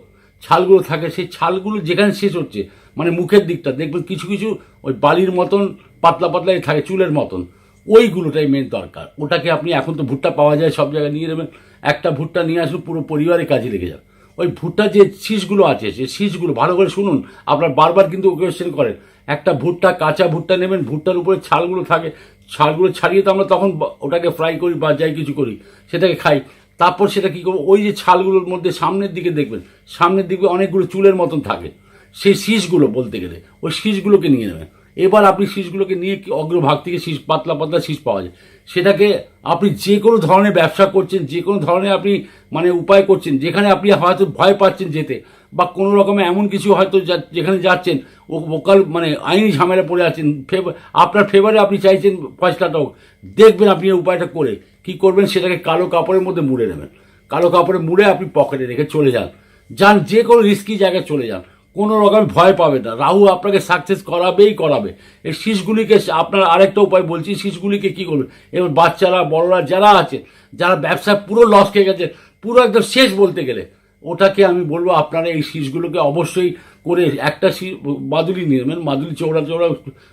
S1: ছালগুলো থাকে, সেই ছালগুলো যেখানে শেষ হচ্ছে মানে মুখের দিকটা, দেখবেন কিছু কিছু ওই বালির মতন, পাতলা পাতলা থাকে, চুলের মতন, ওইগুলোটাই মেন দরকার। ওটাকে আপনি এখন তো ভুট্টা পাওয়া যায়, সব জায়গায় নিয়ে নেবেন। একটা ভুট্টা নিয়ে আসুন, পুরো পরিবারের কাজে লেগে যাবে। ওই ভুট্টা যে শীষগুলো আছে সেই শীষগুলো, ভালো করে শুনুন, আপনার বারবার কিন্তু কোয়েশ্চেন করেন। একটা ভুট্টা, কাঁচা ভুট্টা নেবেন, ভুট্টার উপরে ছালগুলো থাকে ছালগুলো ছাড়িয়ে তো আমরা তখন ওটাকে ফ্রাই করি বা যাই কিছু করি, সেটাকে খাই। তারপর সেটা কী করব? ওই যে ছালগুলোর মধ্যে সামনের দিকে দেখবেন, সামনের দিকে অনেকগুলো চুলের মতন থাকে। সেই শীষগুলো বলতে গেলে, ওই শীষগুলোকে নিয়ে নেবেন। এবার আপনি শীষগুলোকে নিয়ে অগ্রভাগ থেকে শীষ, পাতলা পাতলা শীষ পাওয়া যায়। সেটাকে আপনি যে কোনো ধরনের ব্যবসা করছেন, যে কোনো ধরনের আপনি মানে উপায় করছেন, যেখানে আপনি হয়তো ভয় পাচ্ছেন যেতে বা কোনো রকমের এমন কিছু হয়তো যেখানে যাচ্ছেন, ও ওকাল মানে আইনি ঝামেলা পড়ে আছেন ফেভ- আপনার ফেভারে আপনি চাইছেন ফয়সলাটা হোক দেখবেন আপনি উপায়টা করে, কি করবেন সেটাকে কালো কাপড়ের মধ্যে মুড়ে নেবেন। কালো কাপড়ে মুড়ে আপনি পকেটে রেখে চলে যান। যান, যে কোনো রিস্কি জায়গায় চলে যান। কোনো রকম ভয় পাবে না। রাহু আপনাকে সাকসেস করাবেই করাবে। এই শীষগুলিকে আপনার আরেকটা উপায় বলছি, শীষগুলিকে কি করবেন এবার বাচ্চারা, বড়রা যারা আছে যারা ব্যবসায় পুরো লস খেয়ে গেছে, পুরো একদম শেষ বলতে গেলে ওটাকে আমি বলব আপনারা এই শীষগুলোকে অবশ্যই করে একটা শীষ মাদুলি নিয়ে নেবেন, মাদুলি চৌড়া চৌড়া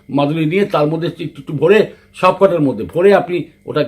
S1: মাদুলি নিয়ে তার মধ্যে একটু একটু ভরে সব কটার মধ্যে ভরে আপনি ওটা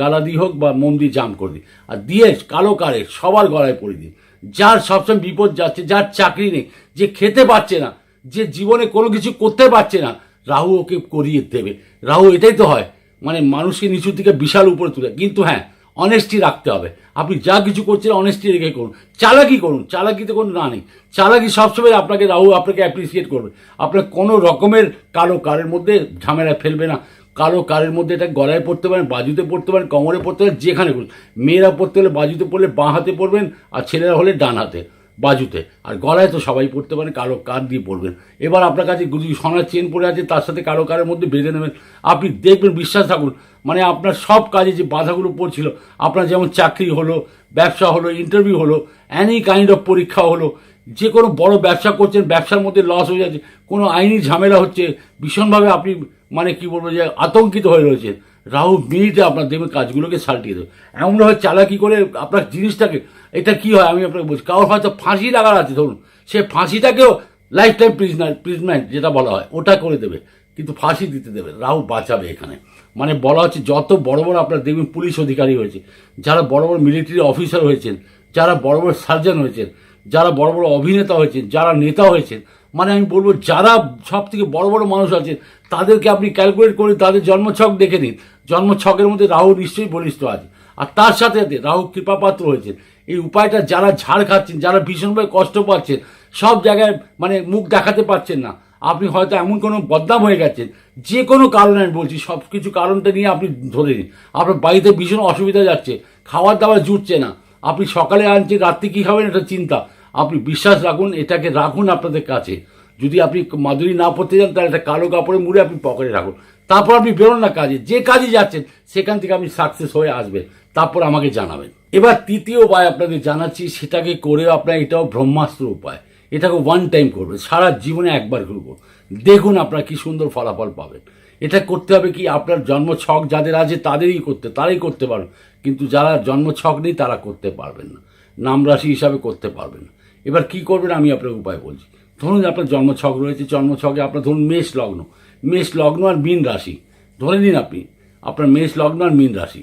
S1: গালা দিয়ে হোক বা মোম দিয়ে জাম করে দিন। আর দিয়ে কালো কারে সবার গলায় পরিয়ে দিন। যার সবসময় বিপদ যাচ্ছে, যার চাকরি নেই, যে খেতে পারছে না, যে জীবনে কোনো কিছু করতে পারছে না, রাহু ওকে করিয়ে দেবে। রাহু এটাই তো হয় মানে মানুষকে নিচুর দিকে বিশাল উপরে তুলে। কিন্তু হ্যাঁ অনেস্টি রাখতে হবে। আপনি যা কিছু করছেন অনেস্টি রেখে করুন। চালাকি করুন। চালাকিতে কোনো না নেই। চালাকি সবসময় আপনাকে রাহু, আপনাকে অ্যাপ্রিসিয়েট করবে। আপনার কোনো রকমের কালো কারের মধ্যে ঝামেলা ফেলবে না। কালো কারের মধ্যে এটা গলায় পড়তে পারেন, বাজুতে পড়তে পারেন কোমরে পড়তে পারেন, যেখানে করুন। মেয়েরা পড়তে হলে বাজুতে পড়লে বাঁ হাতে পড়বেন, আর ছেলেরা হলে ডান হাতে। বাজুতে। আর গলায় তো সবাই পড়তে পারে কালো কার দিয়ে পড়বেন। এবার আপনার কাছে যদি সোনার চেন পড়ে আছে, তার সাথে কালো কারের মধ্যে বেঁধে নেবেন। আপনি দেখবেন, বিশ্বাস থাকুন মানে আপনার সব কাজে যে বাধাগুলো পড়ছিল, আপনার যেমন চাকরি হলো, ব্যবসা হলো ইন্টারভিউ হলো অ্যানি কাইন্ড অফ পরীক্ষা হলো, যে কোনো বড় ব্যবসা করছেন, ব্যবসার মধ্যে লস হয়ে যাচ্ছে, কোনো আইনি ঝামেলা হচ্ছে, ভীষণভাবে আপনি মানে কি বলব যে আতঙ্কিত হয়ে রয়েছেন। রাহু মিনিটে আপনার দেখবেন কাজগুলোকে সাল্টিয়ে দেবে। এমনভাবে চালাকি করে আপনার জিনিসটাকে এটা কি হয় আমি আপনাকে বলছি। কারোর হয়তো ফাঁসি লাগার আছে, ধরুন। সে ফাঁসিটাকেও লাইফ টাইম প্রিজনার প্রিজমেন্ট যেটা বলা হয়, ওটা করে দেবে, কিন্তু ফাঁসি দিতে দেবে রাহু বাঁচাবে এখানে। মানে বলা হচ্ছে যত বড় বড় আপনার দেখবেন পুলিশ অধিকারী হয়েছে, যারা বড় বড় মিলিটারি অফিসার হয়েছেন, যারা বড় বড় সার্জন হয়েছেন, যারা বড় বড় অভিনেতা হয়েছেন, যারা নেতা হয়েছেন মানে আমি বলব যারা সব থেকে বড় বড় মানুষ আছেন, তাদেরকে আপনি ক্যালকুলেট করে তাদের জন্মছক দেখে নিন। জন্মছকের মধ্যে রাহু নিশ্চয়ই বলিষ্ঠ আছে। আর তার সাথে সাথে রাহু কৃপাপাত্র হয়েছেন। এই উপায়টা যারা ঝাড় খাচ্ছেন, যারা ভীষণভাবে কষ্ট পাচ্ছেন সব জায়গায় মানে মুখ দেখাতে পারছেন না। আপনি হয়তো এমন কোনো বদনাম হয়ে গেছেন, যে কোনো কারণে আমি বলছি সব কিছু কারণটা নিয়ে আপনি ধরে নিন। আপনার বাড়িতে ভীষণ অসুবিধা যাচ্ছে খাবার দাবার জুটছে না। আপনি সকালে আনছেন, রাত্রি কী খাবেন এটা চিন্তা। আপনি বিশ্বাস রাখুন, এটাকে রাখুন আপনাদের কাছে। যদি আপনি মাদুরি না পড়তে যান, তাহলে একটা কালো কাপড়ে মুড়ে আপনি পকেটে রাখুন। তারপর আপনি বেরোন না কাজে, যে কাজে যাচ্ছেন, সেখান থেকে আপনি সাকসেস হয়ে আসবেন। তারপর আমাকে জানাবেন। এবার তৃতীয় উপায় আপনাদের জানাচ্ছি, সেটাকে করেও আপনার এটাও ব্রহ্মাস্ত্র উপায়। এটাকে ওয়ান টাইম করবেন, সারা জীবনে একবার করব দেখুন আপনারা কি সুন্দর ফলাফল পাবেন। এটা করতে হবে কি, আপনার জন্ম ছক যাদের আছে তাদেরই করতে, তারাই করতে পারবেন কিন্তু যারা জন্ম ছক নেই, তারা করতে পারবেন না। নাম রাশি হিসাবে করতে পারবেন না। এবার কি করবেন, আমি আপনার উপায় বলছি। ধরুন আপনার জন্ম ছক রয়েছে জন্ম ছকে আপনার ধরুন মেষ লগ্ন। মেষ লগ্ন আর মীন রাশি। ধরে নিন আপনি, আপনার মেষ লগ্ন আর মীন রাশি।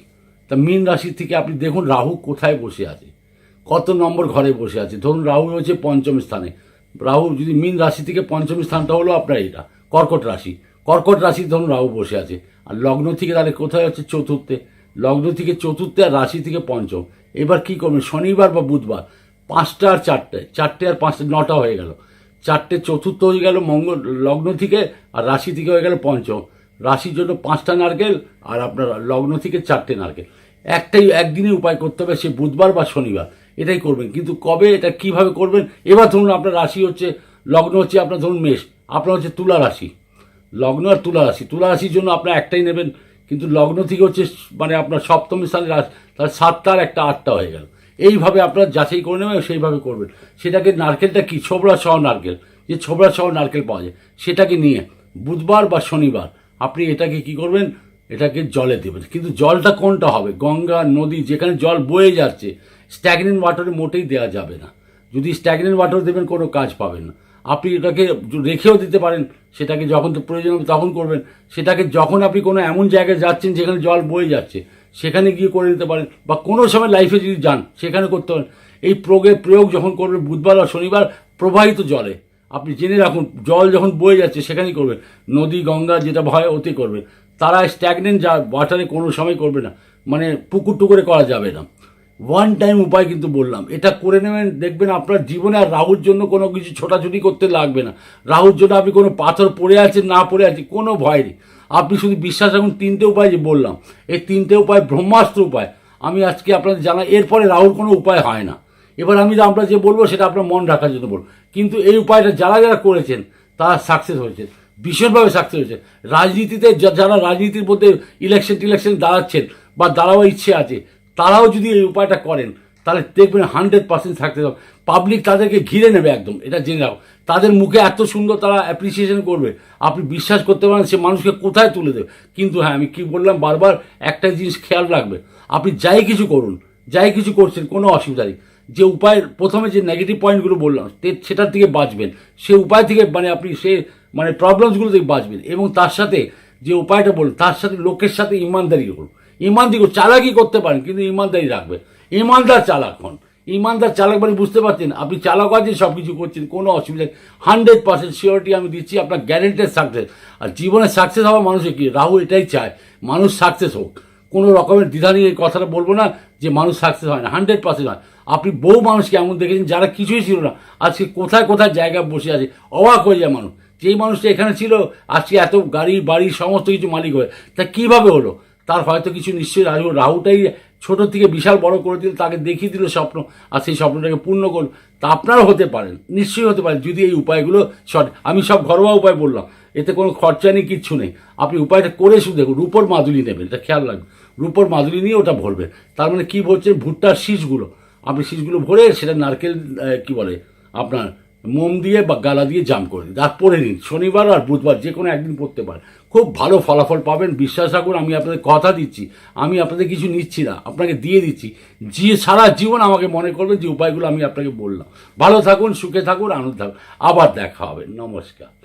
S1: তা মীন রাশি থেকে আপনি দেখুন রাহু কোথায় বসে আছে, কত নম্বর ঘরে বসে আছে। ধরুন রাহু হচ্ছে পঞ্চম স্থানে। রাহু যদি মিন রাশি থেকে পঞ্চম স্থানটা হলো আপনার এটা কর্কট রাশি। কর্কট রাশি ধরুন রাহু বসে আছে। আর লগ্ন থেকে তাহলে কোথায় হচ্ছে? চতুর্থে। লগ্ন থেকে চতুর্থে আর রাশি থেকে পঞ্চম। এবার কি করবেন শনিবার বা বুধবার, পাঁচটা আর চারটে চারটে আর পাঁচটা, নটা হয়ে গেল। চারটে চতুর্থ হয়ে গেল মঙ্গল, লগ্ন থেকে আর রাশি থেকে হয়ে গেল পঞ্চম। রাশির জন্য পাঁচটা নারকেল আর আপনার লগ্ন থেকে চারটে নারকেল। একটাই একদিনই উপায় করতে হবে, সে বুধবার বা শনিবার। এটাই করবেন। কিন্তু কবে এটা কীভাবে করবেন? এবার ধরুন আপনার রাশি হচ্ছে, লগ্ন হচ্ছে আপনার ধরুন মেষ, আপনার হচ্ছে তুলা রাশি। লগ্ন আর তুলা রাশি। তুলা রাশির জন্য আপনার একটাই নেবেন, কিন্তু লগ্ন থেকে হচ্ছে মানে আপনার সপ্তম স্থানে রাশি তাহলে সাতটা আর একটা আটটা হয়ে গেল। এইভাবে আপনার যাচাই করে নেবেন, সেইভাবে করবেন। সেটাকে নারকেলটা কি? ছোবড়া সহ নারকেল। যে ছোবড়া সহ নারকেল পাওয়া যায়, সেটাকে নিয়ে বুধবার বা শনিবার আপনি এটাকে কি করবেন? এটাকে জলে দেবেন কিন্তু জলটা কোনটা হবে? গঙ্গা, নদী, যেখানে জল বয়ে যাচ্ছে স্ট্যাগনেন্ট ওয়াটারে মোটেই দেওয়া যাবে না। যদি স্ট্যাগনেন্ট ওয়াটার দেবেন, কোনো কাজ পাবেন না। আপনি এটাকে রেখেও দিতে পারেন, সেটাকে যখন তো প্রয়োজন হবে তখন করবেন। সেটাকে যখন আপনি কোনো এমন জায়গায় যাচ্ছেন, যেখানে জল বয়ে যাচ্ছে, সেখানে গিয়ে করে নিতে পারেন। বা কোনো সময় লাইফে যদি যান, সেখানে করতে পারেন। এই প্রয়োগের প্রয়োগ যখন করবেন, বুধবার বা শনিবার, প্রবাহিত জলে। আপনি জেনে রাখুন, জল যখন বয়ে যাচ্ছে, সেখানেই করবেন। নদী, গঙ্গা, যেটা ভয় ওতে করবেন। তারা স্ট্যাগনেন্ট যা ওয়াটারে কোনো সময় করবে না। মানে পুকুর টুকুরে করা যাবে না। ওয়ান টাইম উপায় কিন্তু বললাম। এটা করে নেবেন, দেখবেন আপনার জীবনে আর রাহুর জন্য কোনো কিছু ছোটাছুটি করতে লাগবে না। রাহুর জন্য আপনি কোনো পাথর পড়ে আছেন, না পড়ে আছেন, কোনো ভয় নেই। আপনি শুধু বিশ্বাস রাখুন, তিনটে উপায় যে বললাম। এই তিনটে উপায় ব্রহ্মাস্ত্র উপায়। আমি আজকে আপনাদের জানা এরপরে রাহুর কোনো উপায় হয় না। এবার আমি আমরা যে বলব, সেটা আপনার মন রাখার জন্য বলব। কিন্তু এই উপায়টা যারা যারা করেছেন, তারা সাকসেস হয়েছে ভীষণভাবে সাকসেস হয়েছে। রাজনীতিতে যারা রাজনীতির মধ্যে ইলেকশন টিলেকশন দাঁড়াচ্ছেন বা দাঁড়াবার ইচ্ছে আছে, তারাও যদি এই উপায়টা করেন, তাহলে দেখবেন হান্ড্রেড পার্সেন্ট সাকসেস হবে। পাবলিক তাদেরকে ঘিরে নেবে একদম, এটা জেনে রাখো তাদের মুখে এত সুন্দর তারা অ্যাপ্রিসিয়েশন করবে। আপনি বিশ্বাস করতে পারেন সে মানুষকে কোথায় তুলে দেবে। কিন্তু হ্যাঁ আমি কি বললাম, বারবার একটা জিনিস খেয়াল রাখবে। আপনি যাই কিছু করুন, যাই কিছু করছেন, কোনো অসুবিধা নেই। যে উপায় প্রথমে যে নেগেটিভ পয়েন্টগুলো বললাম সেটার থেকে বাঁচবেন। সে উপায় থেকে মানে আপনি সে মানে প্রবলেমসগুলো থেকে বাঁচবেন এবং তার সাথে যে উপায়টা বলুন তার সাথে লোকের সাথে ইমানদারি করুন ইমানদারি করুন চালাকি করতে পারেন, কিন্তু ইমানদারি রাখবে। ইমানদার চালাক হন। ইমানদার চালাক মানে বুঝতে পারছেন, আপনি চালাক আছেন সব কিছু করছেন, কোনো অসুবিধা হান্ড্রেড পার্সেন্ট সিওরিটি আমি দিচ্ছি, আপনার গ্যারেন্টেড সাকসেস আর জীবনে সাকসেস হওয়া মানুষের কি? রাহু এটাই চায়, মানুষ সাকসেস হোক। কোনো রকমের দ্বিধা নিয়ে এই কথাটা বলব না যে মানুষ সাকসেস হয় না হান্ড্রেড পার্সেন্ট হয়। আপনি বহু মানুষকে এমন দেখেছেন যারা কিছুই ছিল না, আজকে কোথায় কোথায় জায়গায় বসে আছে, অবাক হয়ে যায় মানুষ। যেই মানুষটা এখানে ছিল, আজকে এত গাড়ি, বাড়ি, সমস্ত কিছু মালিক হয়ে। তা কীভাবে হলো? তার হয়তো কিছু নিশ্চয়ই রাহু রাহুটাই ছোট থেকে বিশাল বড় করে দিল, তাকে দেখিয়ে দিল স্বপ্ন, আর সেই স্বপ্নটাকে পূর্ণ করল। তা আপনারাও হতে পারেন, নিশ্চয়ই হতে পারেন, যদি এই উপায়গুলো সঠিক আমি সব ঘরোয়া উপায় বললাম, এতে কোনো খরচা নেই, কিচ্ছু নেই। আপনি উপায়টা করে শুধু দেখুন, রূপর মাদুলি নেবেন, এটা খেয়াল রাখবেন। রূপর মাদুলি নিয়ে ওটা ভরবেন। তার মানে কী ভরছেন? ভুট্টার শীষগুলো। আপনি শীষগুলো ভরে সেটা নারকেল কি বলে আপনার মোম দিয়ে বা গালা দিয়ে জাম করে দিন। আর পরে নিন। শনিবার আর বুধবার যে কোনো একদিন পড়তে পারেন। খুব ভালো ফলাফল পাবেন। বিশ্বাস রাখুন, আমি আপনাদের কথা দিচ্ছি। আমি আপনাদের কিছু নিচ্ছি না। আপনাকে দিয়ে দিচ্ছি। যে সারা জীবন আমাকে মনে করবে যে উপায়গুলো আমি আপনাকে বললাম। ভালো থাকুন, সুখে থাকুন, আনন্দ থাকুন। আবার দেখা হবে। নমস্কার।